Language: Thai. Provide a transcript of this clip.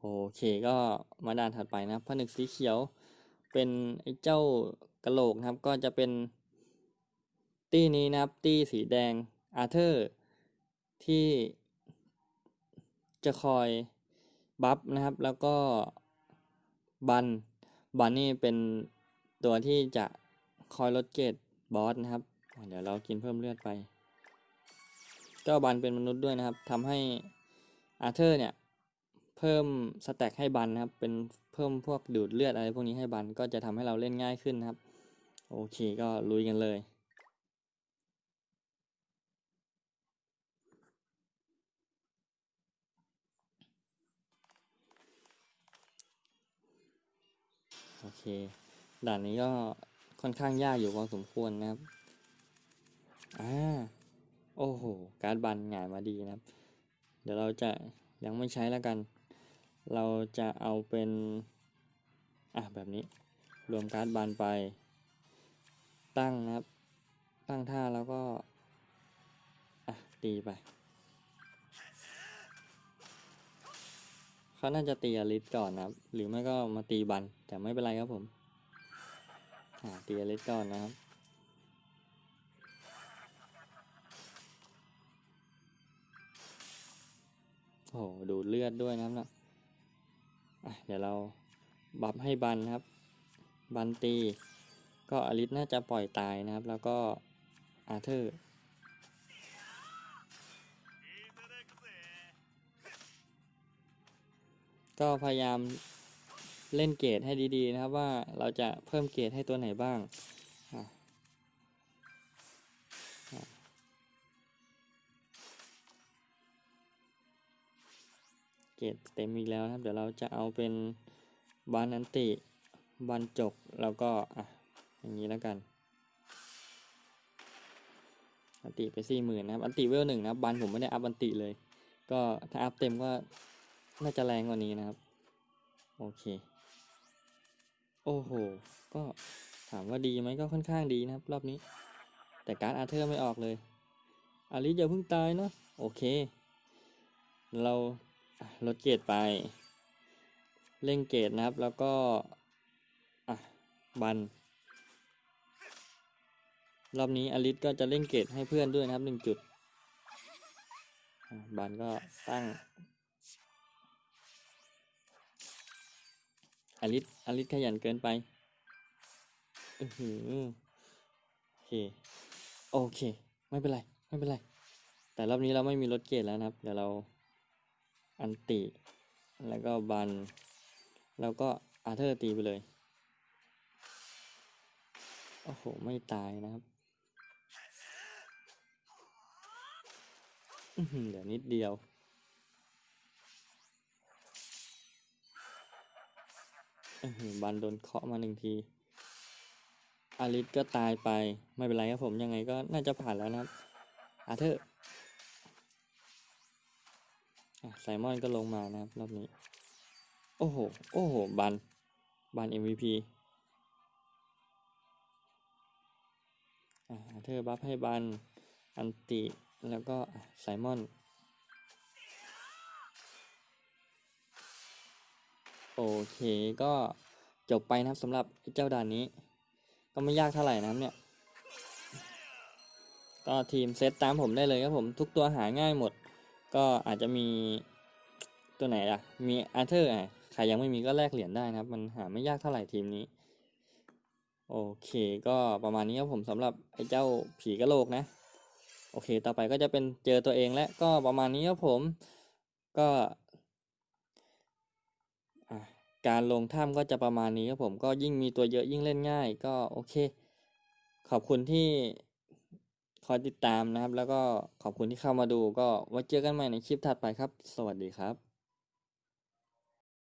โอเคก็มาด่านถัดไปนะครับผนึกสีเขียว เป็นไอ้เจ้ากระโหลกนะครับ ก็จะเป็นตี้นี้นะครับ ตี้สีแดงอาร์เธอร์ที่จะคอยบัฟนะครับ แล้วก็บันบันนี่เป็นตัวที่จะคอยลดเกรดบอสนะครับ เดี๋ยวเรากินเพิ่มเลือดไปก็บันเป็นมนุษย์ด้วยนะครับทำให้อาร์เธอร์เนี่ย เพิ่มสแต็กให้บันนะครับ เป็นเพิ่มพวกดูดเลือดอะไรพวกนี้ให้บันก็จะทำให้เราเล่นง่ายขึ้นนะครับ โอเคก็ลุยกันเลย โอเค ด่านนี้ก็ค่อนข้างยากอยู่พอสมควรนะครับ อ่า โอ้โห การ์ดบันหงายมาดีนะครับ เดี๋ยวเราจะยังไม่ใช้แล้วกัน เราจะเอาเป็น อะแบบนี้ รวมการ์ดบันไป ตั้งนะครับ ตั้งท่าแล้วก็ อะ ตีไป เขาน่าจะตีอลิสก่อนนะครับ หรือไม่ก็มาตีบัน แต่ไม่เป็นไรครับผม อ่าตีอลิสก่อนนะครับโอ้โหดูเลือดด้วยนะครับนะ เดี๋ยวเราบัฟให้บันนะครับ บันตี ก็อลิสน่าจะปล่อยตายนะครับ แล้วก็อาเธอร์ก็พยายามเล่นเกรดให้ดีๆนะครับว่าเราจะเพิ่มเกรดให้ตัวไหนบ้าง เกรดเต็มอีกแล้วครับ เดี๋ยวเราจะเอาเป็นบานอันติบานจกแล้วก็อะอย่างนี้แล้วกัน อันติไปสี่หมื่นนะครับ อันติเวลหนึ่งนะครับบันผมไม่ได้อัพอันติเลย ก็ถ้าอัพเต็มก็น่าจะแรงกว่านี้นะครับ โอเค โอ้โห ก็ถามว่าดีไหมก็ค่อนข้างดีนะครับ รอบนี้ แต่การ์ดอาร์เธอร์ไม่ออกเลย อาริอย่าเพิ่งตายเนาะโอเค เรา ลดเกรดไปเล่งเกรดนะครับ แล้วก็อะบัน รอบนี้อลิสก็จะเล่นเกรดให้เพื่อนด้วยนะครับหนึ่งจุด บันก็ตั้ง อลิสอลิสขยันเกินไปอือหือโอเค โอเค ไม่เป็นไร ไม่เป็นไร แต่รอบนี้เราไม่มีรถเกตแล้วนะครับ เดี๋ยวเรา อันติ แล้วก็บัน แล้วก็อาเธอร์ตีไปเลย โอ้โห ไม่ตายนะครับอื้อหือเดี๋ยวนิดเดียว บันโดนเคาะมาหนึ่งที อาริสก็ตายไป ไม่เป็นไรครับผมยังไงก็น่าจะผ่านแล้วนะครับอาเธอร์ ไซมอนก็ลงมานะครับรอบนี้ โอ้โห โอ้โห บัน บัน MVP อ่าเธอบัฟให้บัน อันติ แล้วก็ไซมอน โอเคก็จบไปนะครับสำหรับเจ้าด่านนี้ ก็ไม่ยากเท่าไหร่นะครับเนี่ย ก็ทีมเซตตามผมได้เลยครับผมทุกตัวหาง่ายหมด ก็อาจจะมีตัวไหนล่ะ มีอาร์เธอร์อะใครยังไม่มีก็แลกเหรียญได้นะครับ มันหาไม่ยากเท่าไหร่ทีมนี้ โอเคก็ประมาณนี้ครับผมสำหรับไอ้เจ้าผีกระโหลกนะ โอเค ต่อไปก็จะเป็นเจอตัวเองและก็ประมาณนี้ครับผมก็การลงถ้ำก็จะประมาณนี้ครับผมก็ยิ่งมีตัวเยอะยิ่งเล่นง่าย ก็โอเค ขอบคุณที่ คอยติดตามนะครับ แล้วก็ขอบคุณที่เข้ามาดูก็ไว้เจอกันใหม่ในคลิปถัดไปครับ สวัสดีครับ